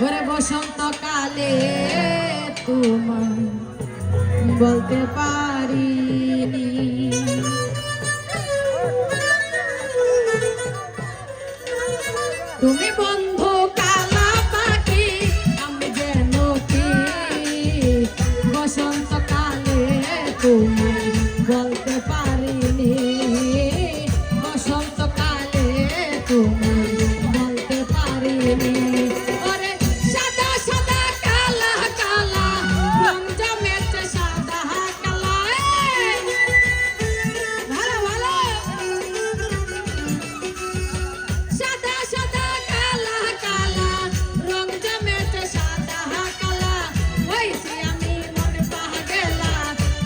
ওরে বসন্ত কালে তোমার বলতে পারি তুমি বল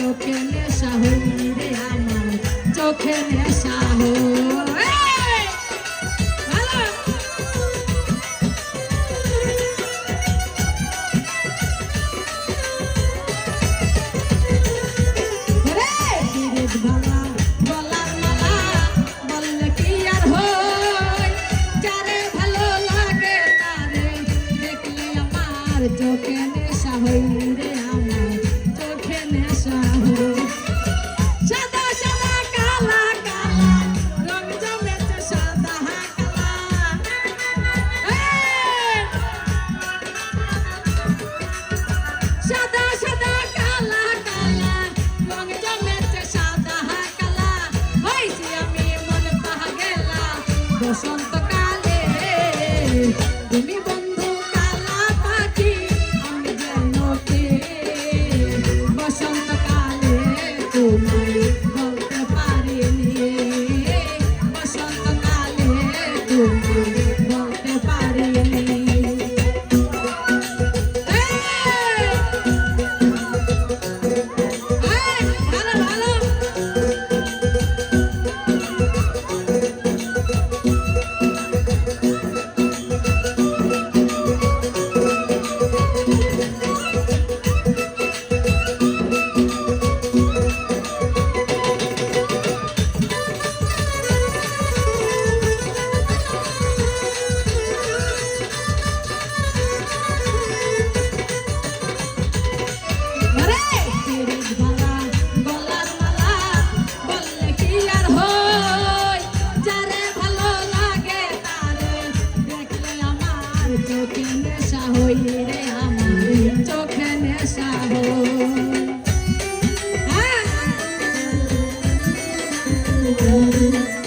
চোখে নেশা হুমরে আমার চোখে নেশা 我说 Música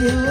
you.